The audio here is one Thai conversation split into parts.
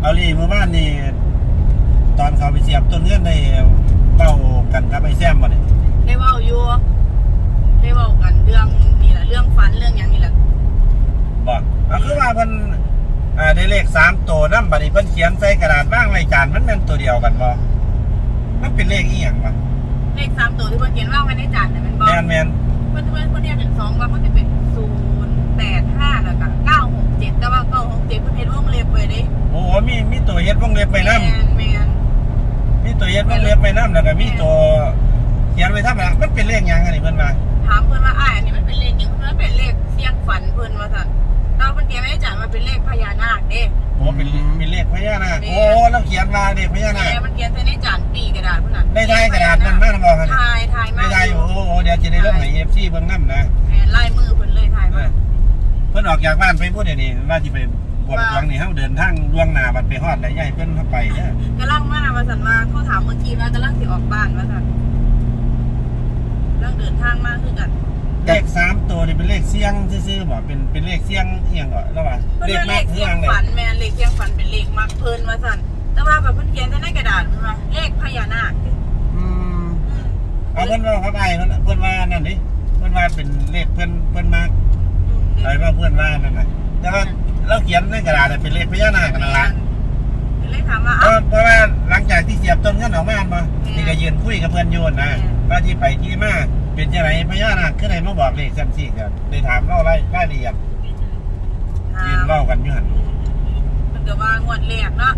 เอาลีเมื่อวานนี่ตอนเขาไปเสียบต้นเงื่อนในเป้ากันกับไอ้แซมบ่เนี่ยได้เว้าอยู่ได้เว้ากันเรื่องนี่แหละเรื่องฟันเรื่องหยังนี่แหละบอกเอาคือว่าเพิ่นอ่าได้เลขสามตัวนำบัดนี้เพิ่นเขียนใส่กระดาษว่างไว้จานมันแม่นตัวเดียวกันบ่มันเป็นเลขอีหยังวะเลขสามตัวที่เพิ่นเขียนว่างไว้ในจานน่ะแมันบ่แม่นแม่นเพิ่นเพิ่นเพิ่นเรียกเป็นสองว่ามันจะเป็น มีตัวเฮ็ดวงเล็บไปนำแล้วก็มีตัวเขียนไว้ธรรมดามันเป็นเลขหยังอันนี้เพิ่นว่าถามเพิ่นว่าอ้ายอันนี้มันเป็นเลขหยังเพิ่นว่าเป็นเลขเสียงฝันเพิ่นว่าซั่นเราเพิ่นเขียนไว้ในจานว่าเป็นเลขพญานาคเด้ โอ้เป็นเป็นเลขพญานาคแม่นโอ้แล้วเขียนว่าเลขพญานาคแต่มันเขียนใส่ในจานปีกระดาษพุ่นน่ะได้ได้กระดาษนั่นมาทำบ่ครับถ่ายถ่ายมาได้ได้อยู่โอ้โหเดี๋ยวจะได้ลงให้ FC เบิ่งนำนะแม่นลายมือเพิ่นเลยถ่ายมาเพิ่นออกจากบ้านไปพูดเดี๋ยวนี้ว่าสิไป บวงสรวงนี่เฮาเดินทางล่วงหน้าบัดไปฮอดได้ใหญ่เพิ่นเข้าไปเด้อกำลังมาว่าสันว่าเขาถามเมื่อกี้ว่ากำลังสิออกบ้านว่าสันกำลังเดินทางมากคือกันเลขสามตัวนี่เป็นเลขเสียงซื่อๆบ่เป็นเป็นเลขเสียงเอียงก่อนแล้วว่าเพิ่นเลขว่าเลมากขเสีเสียงงเลยฝันแม่นเลขเสียงฝันเป็นเลขมักเพิ่นว่าสันแต่ว่าแบบเพิ่นเขียนใส่ในกระดาษเพิ่นว่าเลขพญานาคอืมอืมเอาเพิ่นว่าเขาไปเพิ่นเพิ่นว่านั่นดิเพิ่นว่าเป็นเลขเพิ่นเพิ่นมากอืมอะไรว่าเพิ่นว่านั่นน่ะแต่ว่า เราเขียนในกระดาษน่ะเป็นเลขพญานาคนั่นล่ะเพิ่นเลยถามว่าเพเอ้าราะเพราะว่าหลังจากที่เสียบต้นเงินออกมาบ่อืมนี่ก็ยืนคุยกับเพิ่นอยู่นะอืมว่าที่ไปที่มาเป็นจังไดพญานาคคือได้มาบอกเลขจังซี่ก็ได้ถามเรารายรายละเอียดถายืนมเล่ากันอยู่หั่นเพิ่นก็ว่างวดแรกเนาะ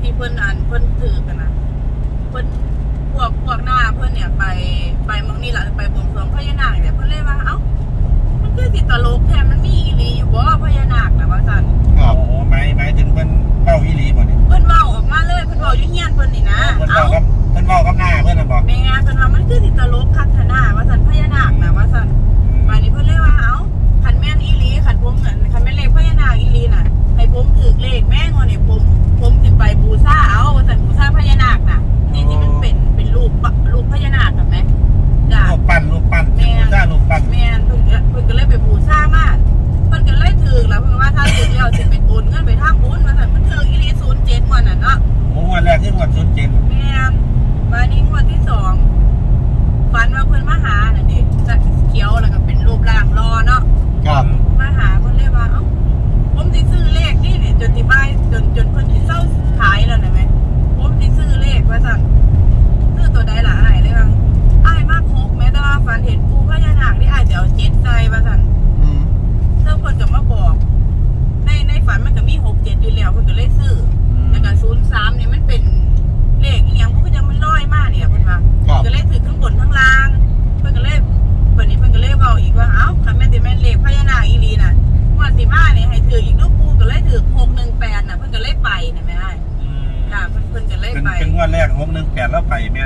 ที่เพิ่นอ่านเพิ่นถือกันนะเพิ่นพวกพวกหน้าเพิ่นเนี่ยไปไปหมองนี่ล่ะไปบวงสรวงพญานาคเนี่ยเพิ่นเลยว่าเอ้ามัน คือสิตลกแทนมันมีอีหลีอยู่บ่พญานาคนะว่าซั่นโอ้โหหมายหมายถึงเพิ่นเป้าอีหลีบ่เนี่ยเพิ่นเว้าออกมาเลยเพิ่นเว้าอยู่เฮียนเพิ่นนี่นะ เพิ่นเอ้าเว้ากับเพิ่นเว้ากับหน้าเพิ่นน่ะบ นจนเพิ่นสิเศร้าขายแล้วนะแม่ผมสิซื้อเลขว่าสั่นซื้อตัวใดหล่ะอ้ายเลยว่าอ้ายมากคกแม้แต่ว่าฝันเห็นปูพญานาคที่อ้ายจะเอาเจ็ดใส่ว่า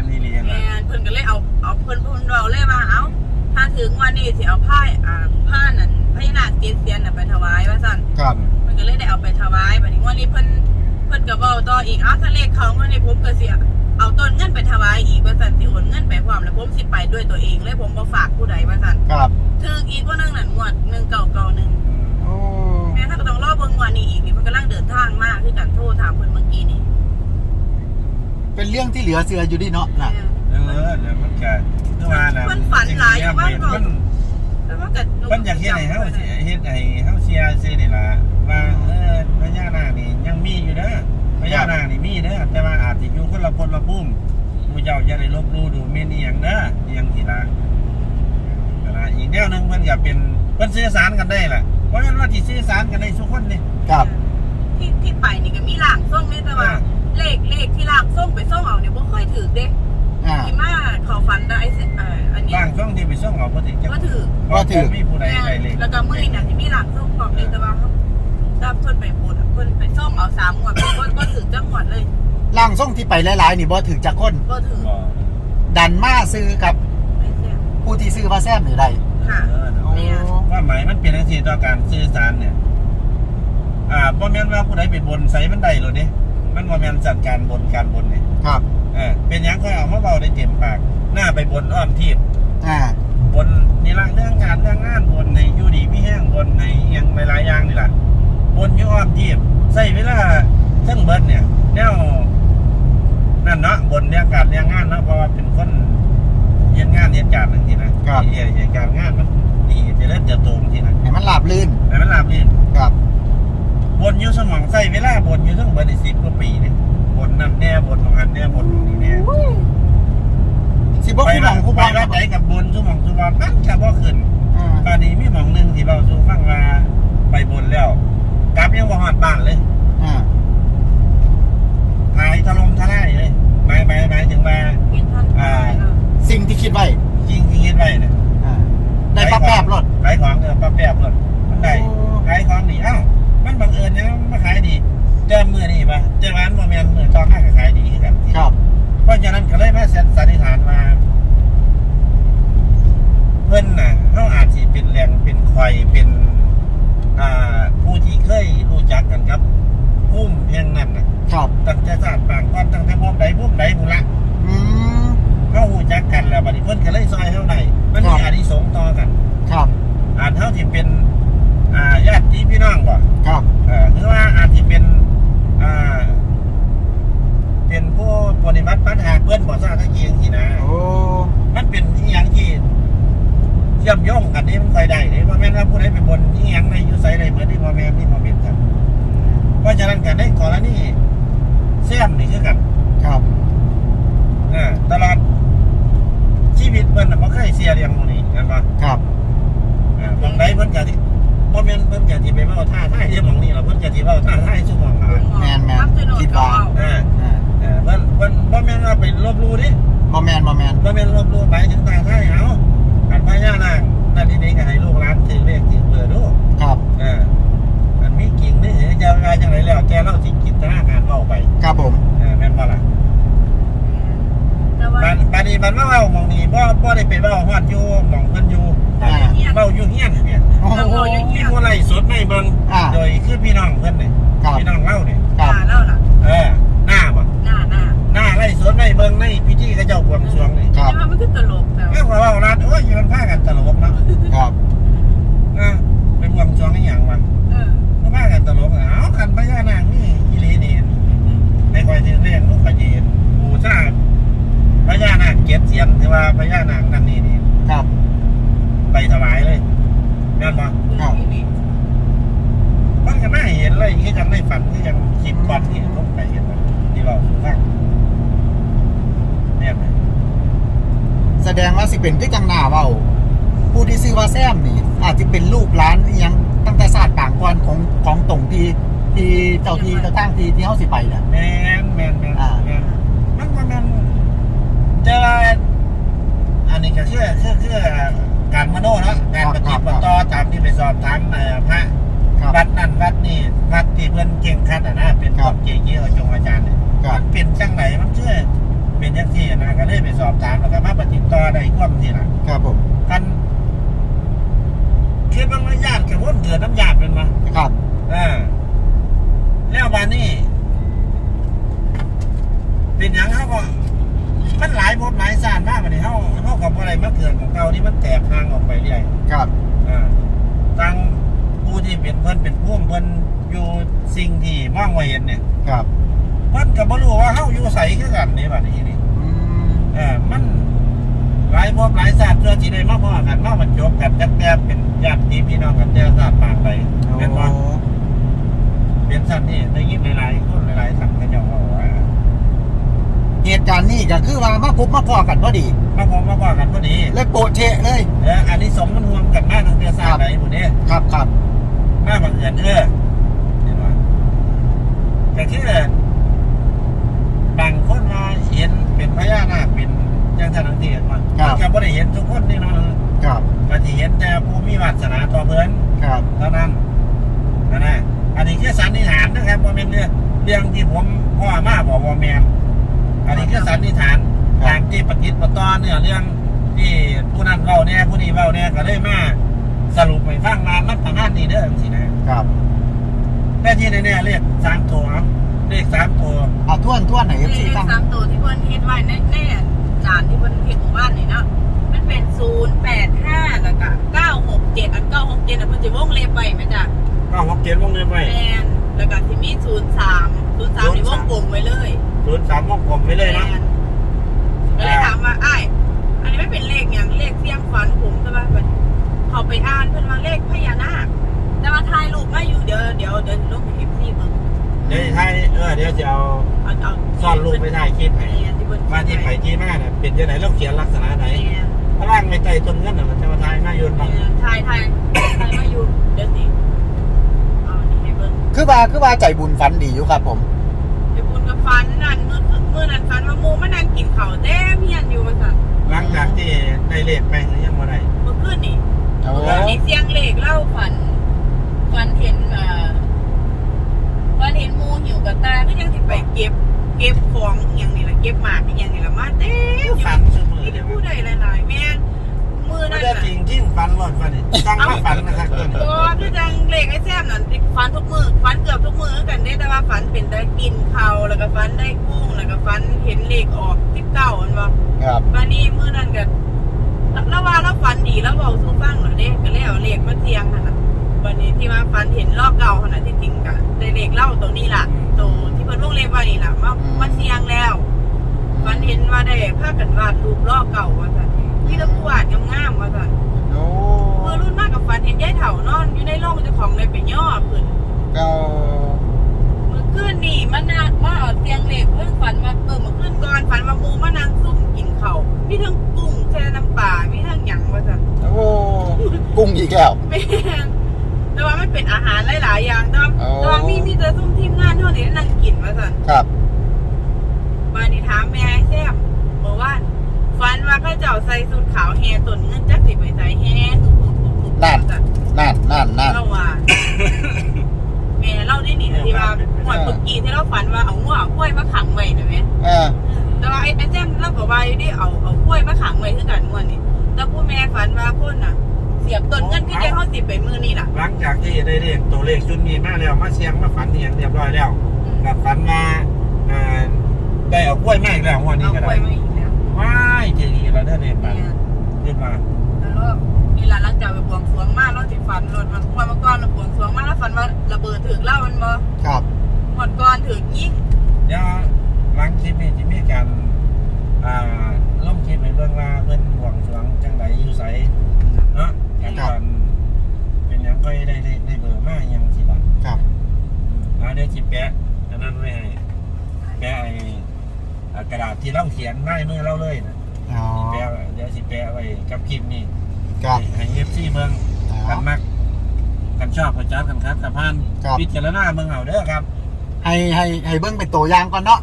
ดแล้วไปแม่นอีหลีแม่นะนเพิ่นก็เลยเอาเอาเพิ่นเพิ่นเว้าเลยว่าเอ้าถ้าถึงวันนี้สิเอาผ้าอ่าผ้านั่นพญานาคเจ็ดเสียนน่ะไปถวายว่าซั่นครับมันก็เลยได้เอาไปถวายบัดนี้งวันนี้เพิ่นเพิ่นก็เว้าต่ออีกอ้าวถ้าเลขเขางวันนี้ผมก็สิเอาต้นเงินไปถวายอีกว่าซั่นสิโอนเงินไปพร้อมแล้วผมสิไปด้วยตัวเองเลยผมบ่ฝากผู้ใดว่าซั่นครับถึกอีกว่านึงนั่นงวด1991โอ้แม่ถ้าก็ต้องรอเบิ่งงวดนี้อีกนี่เพิ่นกำลังเดินทางมาคือกันโทรถามเพิ่นเมื่อกี้นี่ เป็นเรื่องที่เหลือเสืออยู่ดิเนาะน่ะเออเดี๋ยวมันจะคือว่าน่ะมันฝันหลายอยู่บ้านมับ่นแล้วว่าก็มันอยากเฮ็ดให้เฮาเสียเฮ็ดให้เฮาเสียซื่อนี่ล่ะว่าเออพญานาคนี่ยังมีอยู่เด้อพญานาคนี่มีเด้อแต่ว่าอาจสิอยู่คนละคนละภูมิผู้เจ้าอย่าได้ลบหลู่ดูหมิ่นอีหยังเด้ออีหยังสิล่ะก็ล่ะอีกแนวหนึงเพิ่นก็เป็นเพิ่นสื่อสารกันได้ล่ะเพราะฉะนั้นว่าที่สื่อสารกันได้ทุกคนนี่ครับ ที่ที่ไปนี่ก็มีหลางส่งนี่แต่ว่าอ่า เลขเลขที่หลางส่งไปส่งเอาเนี่ยบ่ค่อยถือเด้อ่าที่มาเขาฟันได้ไอ้เสเอ่ออันนี้บางช่วงที่ไปส่งเอาบ่ถึงจักก็ถือว่าถือมีผู้ใดใดเลยแล้วก็มื้อนี้น่ะที่มีหลังส่งของเลยแต่ว่าเขาถ้าเพิ่นไปพูดอะเพิ่นไปส่งเอาสามงวดเพิ่นก็ก็ถือจังหวัดเลยร่างทรงที่ไปหลายๆนี่บ่ถึงจากคนก็ถือบ่ดันมาซื้อกับไม่เสียผู้ที่ซื้อว่าแซมหรือใดค่ะ เออโอ้เนี่ยว่าหมายมันเป็นจังซี่ต่อการสื่อสารเนี่ย อ่าบ่แม่นว่าผู้ใดไปบนใส่มันได้โลดเด้ มันบ่แม่นจัดการบนการบนนี่ครับเออเป็นหยังค่อยเอามาเว้าได้เต็มปาก หน้าไปบนอ้อมทีบอ่าบนนี่ละเรื่องการเรื่องงานบนในอยู่ดีมีแห้งบนในอิหยังหลายๆอย่างนี่ล่ะบนอยู่อ้อมทีบใช้เวลาใช้ทั้งเบิดเนี่ยแนวนั่นเนาะบนเรื่องการเรื่องงานเนาะเพราะว่าเป็นคนเฮ็ดงานเฮ็ดการจังซี่นะครับเฮ็ดเฮ็ดการงานมันดีเจะเริ่มเติบโตจังซี่นะให้มันหลาบลื่นแต่มันราบรื่นครับ บนอยู่สมองใส่เวลาบนอยู่ทั้งเบิดได้10กว่าปีเนี่ยบนนั่นแน่บนของอันแน่บนของนี่แน่สิบ่คู่หมองคู่ไปบอลว่าไหนกับบนสมองสุบอนมันก็บ่ขึ้นอ่า ตอนนี้มีหมองหนึงที่เราสู่ฟังว่าไปบนแล้วกลับยังบ่ฮอดบ้านเลย อ่า หายถล่มทลายเลยหมายหมายหมายถึงว่า เห็นท่าน อ่า สิ่งที่คิดไว้ จริงที่คิดไว้เนี่ย อ่าได้ปลาแป๊บรถ ขายของเออป้าแป๊บรถมันได้ โอ้ ขายของดีเอ้ามันบังเอิญนะมาขายดีเจ้ามือนี่ปะเจ้าร้าน โมเมนมือตองห้าก็ขายดีคือกัน ครับ เพราะฉะนั้นก็เลยมาสันนิษฐานว่าเพื่อนน่ะเขาอาจจะเป็นแรงเป็นคอยเป็น อ่า ผู้ที่เคยรู้จักกันครับพุ่มเพียงนั้นน่ะ ครับ ตั้งแต่ศาสตร์ปางก้อนตั้งแต่พวกใดพวกใดบุละ อืม เขารู้จักกันแล้วบัดนี้เพิ่นก็เลยซอยเท่าไหร่มันมี ครับ อานิสงส์ต่อกัน ครับ อาจเท่าที่เป็น อ่าญาติพี่น้องบ่ ครับ เออหรือว่าอาจจะเป็น อ่า เป็นผู้ปฏิบัติปัญหาเพื่อนบ่ทราบตะกี้จังซี่นะโอ้มันเป็นอีหยังที่เชื่อมโยงกันนี่มันค่อยได้เด้บ่แม่นว่าผู้ใดไปบนอีหยังในอยู่ไสใดเบิดนี่บ่แม่นนี่บ่แม่นครับเพราะฉะนั้นกันในกรณีแซมนี่คือกันครับอ่าตลอดชีวิตเพิ่นน่ะบ่เคยเสียเรื่องหมู่นี้เห็นบ่ครับอ่าบางใดเพิ่นก็สิบ่แม่นเพิ่นก็สิไปเว้าท่าทายที่หม่องนี้ล่ะเพิ่นก็สิเว้าท่าทายซุหม่องอะแมนแมนคิดว่าอ่าอ่า เออเพิ่นเพิ่นบ่แม่นว่าไปลบหลู่ดิบอแมนบอแมนบ่แม่นลบหลู่ไปถึงท่าทายเอาอันพญานาคนั่นนี่นี่ก็ให้ลูกหลานถือเลขถือเบอร์ดูครับเอออันมีกิ่งนี่จะว่าจังไดแล้วแกเล่าสิจินตนาการเว้าไปครับผมเออแม่นบ่ล่ะแต่ว่าบัดบัดนี้มันมาเว้าหม่องนี้บ่บ่ได้ไปเว้าฮอดอยู่หม่องเพิ่นอยู่แต่เฮียนเว้าอยู่เฮียนเนี่ยโอ้โห เราอยู่ มีผู้ไล่สดไม่เบิ่งอ่าโดยคือพี่น้องเพิ่นนี่ครับ พี่น้องเล่านี่ ครับหน้าเล่าล่ะเออ เบิ่งในพิธีเขาเจ้าบวงสรวงนี่ครับ แต่ว่ามันคือตลกแต่แม่ขอเว้าร้านโอ้ยมันพากันตลกเนาะครับเออเป็นบวงสรวงอีหยังวะเออก็พากันตลกอะเอาคันพญานาคนี่อีหลีนี่ในคอยถึงเรียกลูกขจีนบูชาพญานาคเกียรติเสียนที่ว่าพญานาคนั่นนี่นี่ครับ ไปถวายเลยแม่นบ่ครับมันก็น่าเห็นเลยคือจังในฝันคือจังคลิปก่อนที่ผมไปเห็นมันที่เราสู่ฟัง เนี่ยไหมแสดงว่าสิเป็นคือจังหน้าเว้าผู้ที่ซื้อว่าแซมนี่ อาจจะเป็นลูกหลานอิหยังตั้งแต่ศาสตร์ต่างก่อนของของตรงที่ที่เจ้าที่เจ้าทางที่ที่เฮาสิไปน่ะแมนแมนแมนอ่าแมนมันมันมันเจออันนี้ก็เชื่อเชื่อเชื่อการมโนเนาะการปฏิบัติต่อตามที่ไปสอบถามเอ่อพระครับวัดนั่นวัดนี่วัดที่เพื่อนเก่งคัดอะนะเป็นคพรัวบกเจ๊ๆเอาจงอาจารย์เนี่ยครับมันเป็นจังไหนมันเชื่อ เป็นจังที่นะก็เลยไปสอบถามแล้วก็มาปฏิบัติต่อได้ความที่ล่ะครับผมกันคือบางญาติกับว่าเกิดน้ำยาดเป็นมาครับอ่าแล้วบานนี้ เป็นอย่างเขาก็มันหลายภพหลายศาสตร์มากวันนี้เขาเขากับอะไรมาเกิดของเก่านี่มันแตกทางออกไปเรื่อยครับอ่าตั้งผู้ที่เป็นเพิ่นเป็นผู้เพิ่นอยู่สิ่งที่มองไว้เห็นเนี่ยครับเพิ่นก็บ่รู้ว่าเฮาอยู่ไสคือกันนี่บัดนี้นี่อืม เออมันหลายภพหลายศาสตร์เพื่อที่ได้มาพ้อกันมาบรรจบกันจักแต่เป็นญาติพี่น้องกันแต่ศาสตร์ปางไปเป็นว่าโอ้เป็นสัตว์นี่ได้ยินหลายๆคนหลายๆสัตว์เขาเจ้าว่าว่าเหตุการณ์นี้ก็คือว่ามาพบมาพอกันพอดีมาพบมาพ้อกันพอดีเลยโปะเชะเลยเอออันนี้สมมันรวมกันมาทั้งเดือศาสตร์ไหนหมดนี้ครับครับมาบังเอิญเออเห็นว่าแต่คือบางคนมาเห็นเป็นพญานาคเป็นจังสันทังทีเห็นว่ามันก็บ่ได้เห็นทุกคนนี่เนาะ ครับ ก็ที่เห็นแต่ผู้มีวาสนาต่อเพิ่น ครับ เท่านั้นนะนะอันนี้คือสันนิษฐานนะครับว่าเป็นเรื่องเรื่องที่ผมพ่อมาบอกว่าแมนอันนี้คือสันนิษฐานตามที่ปฏิติดประต่อเนี่ยเรื่องที่ผู้นั้นเว้าเนี่ยผู้นี้เว้าเนี่ยก็เลยมาสรุปไปฟังมามันประมาณนี้เด้อสินะครับ แต่ที่แน่ๆเลขสามตัวครับเลขสามตัวเอาทวนทวนไหนเลเอฟซีขตั้งสามตัวที่เพิ่นเฮ็ดไว้ในในจานที่เพิ่นเฮ็ดหมู่บ้านนี่เนาะมันเป็นศูนย์แปดห้าแล้วก็เก้าหกเจ็ดอันเก้าหกเจ็ดอันเพิ่นจะวงเล็บไว้ไหมจ๊ะก็หกเจ็ดวงเงินไว้แมนแล้วก็ที่มีศูนย์สามศูศูนย์สามนี่วงกลมไว้เลยศูนย์สามวงกลมไปเลยเนาะก็ เดี๋ยวเดี๋ยวลงให้เอฟซีเบิ่งเดี๋ยวไทยเออเดี๋ยวจะเอาเอาเอาซ่อนรูปไปถ่ายคลิปให้แม่นที่เพิ่นมาที่ไปที่มาเนี่ยเป็นยังไงเราเขียนลักษณะไหนแม่นพระร่างในใจต้นเงินน่ะมันจะมาทายหน้าโยนบังแม่นถ่ายถ่ายถ่ายมาอยู่เดี๋ยวสิเอานี่ให้เบิ่งคือว่าคือว่าใจบุญฝันดีอยู่ครับ ผมไปบุญกับฟันนั่นมื้อมื้อนั้นฟันว่าหมูมานั่งกินข้าวเต็มเฮียนอยู่ว่าซั่นหลังจากที่ได้เลขไปหรือยังบ่ได้เมื่อคืนนี่ โอ้เมื่อคืนนี่เสียงเลขเล่าฝันฝันเห็นเอ่อฝั นเห็นหมูหิวกับตาก็ยังสิไปเก็บ เก็บของอหย่างนี้ล่ะเก็บหมากอหย่างนี้ล่ะมาเต็มอยู่ฝันเสมอนี่เนี่จะยพูดได้หลายๆแม่นมือไม่นั่นได้น่ะจริงจริงฝันรอดฝันนี่ตั้งมาฝันนะครับตัวนี้โอ้คือจังเลขไอ้แซมนั่นฝันทุกมือฝันเกือบทุกมือกันเด้แต่ว่าฝันเป็นได้กินข้าวแล้วก็ฝันได้กุ้งแล้วก็ฝันเห็นเลขออก19อันว่า ครับวันนี้มื้อนั้นก็แล้วว่าเราฝันดีแล้วเว้าสู่ฟังเหรอเด้ก็เลยเอาเลขมาเทียงหั่นน่ะ วันนี้ที่ว่าฝันเห็นรอบเก่าหั่นน่ะที่จริงก็ได้เลขเล่าตรงนี้ล่ะตัวที่เพิ่นวงเล็บไว้นี่ล่ะมามาเทียงแล้วฝันเห็นว่าได้พากันวาดรูปรอบเก่าว่าซั่นมีแต่ผู้วาดงามๆว่าซั่นโอ้เมื่อรุ่นมากกับฝันเห็นยายเฒ่านอนอยู่ในโรงเจ้าของเลยไปย่อขึ้นก็เมื่อคืนนี่มันน่ะมาเอาเตียงเหล็กเพิ่งฝันมาเออเมื่อคืนก่อนฝันว่าหมูมานั่งซุ่มกินข้าวมีทั้งกุ้งแช่น้ำปลามีทั้งหยังว่าซั่นโอ้กุ้งอีกแล้วแม่น แต่ว่ามันเป็นอาหารหลายๆอย่างแต่ว่าอ๋อ แต่ว่ามีมีแต่ซุ่มทีมงานเท่านี้นั่งกินว่าซั่นครับ บานนี้ถามแม่ไอ้แซ่บบอกว่าฝันว่าเขาเจ้าใส่สูทขาวแฮต้นเงินจักสิไปใส่แฮคือๆๆๆนั่นว่าซั่นนั่นนั่นนั่นเล่าว่าแม่เล่าได้หนิที่ว่าหมวดเมื่อกี้ที่เราฝันว่าเอาง้วเอากล้วยมาขังไว้นะแม่ เออ แต่ว่าไอ้ไอ้แจ้มเล่ากับว่าอยู่ดิเอาเอากล้วยมาขังไว้คือกันงวดนี่แต่ผู้แม่ฝันว่าคนน่ะ เสียบต้นเงินพี่ได้เขาสิบไปมือนี่ล่ะ หลังจากที่ได้เลขตัวเลขชุดนี้มาแล้วมาเชียงมาฝันเหียงเรียบร้อยแล้วอืมกับฝันมาอ่าได้เอากล้วยมาอีกแล้วงวันนี้เอาก็กล้ได้วยมาอีกแล้วว้ายเจดีแล้วเด้อเนี่ยแม่ปันขึ้นมาแล้วก็นี่ล่ะหลังจากไปบวงสรวงมาเราสิฝันรถมันวันเมื่อก่อนเราบวงสรวงมาแล้วฝันว่าระเบิดถึกเล่ามันบ่ครับ หมดก่อนถึกยิง เดี๋ยวหลังคลิปนี้จะมีการอ่าล่มคลิปในเบื้องว่าเพิ่นบวงสรวงจังไดอยู่ไสเนาะแล้วก่อนเป็นหยังก็ได้ได้ได้เบอร์มาหยังสิล่ะ ครับ อ่าเดี๋ยวจิแปะอันนั้นไว้ให้แปะไอ้อ่ากระดาษที่ เราเขียนไม้มือเราเลยนะอ๋อแปะไว้เดี๋ยวสิแปะไว้กับคลิปนี้ครับ ให้เอฟซีเมืองอ๋กัอนมักกันชอบกันจัดกันครับกับพันครับ พิจารณาเมืองเอาเด้อครับให้ให้ให้เบิ้งเป็นตัวอย่างก่อนเนาะ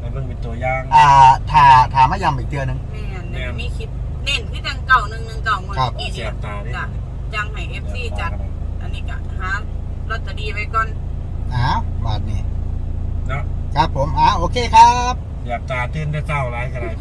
ไปเบิ่งเป็นตัวอย่าง อ่าถาถามมาย้ำอีกเตือนหนึง แม่นเดี๋ยวมีคลิปเน้นคือจังเก่าหนึ่งหนึ่งเก่างวดครับเมื่อกี้เสีนี่ยบตาเด้จ้ะจังให้เอฟซีจัด อันนี้ก็หาลอตเตอรี่ไว้ก่อน อ้าวบาทนี้เนาะ ครับผมอ้าโอเคครับ อยากตาตื่นได้เศร้าร้ายขนาด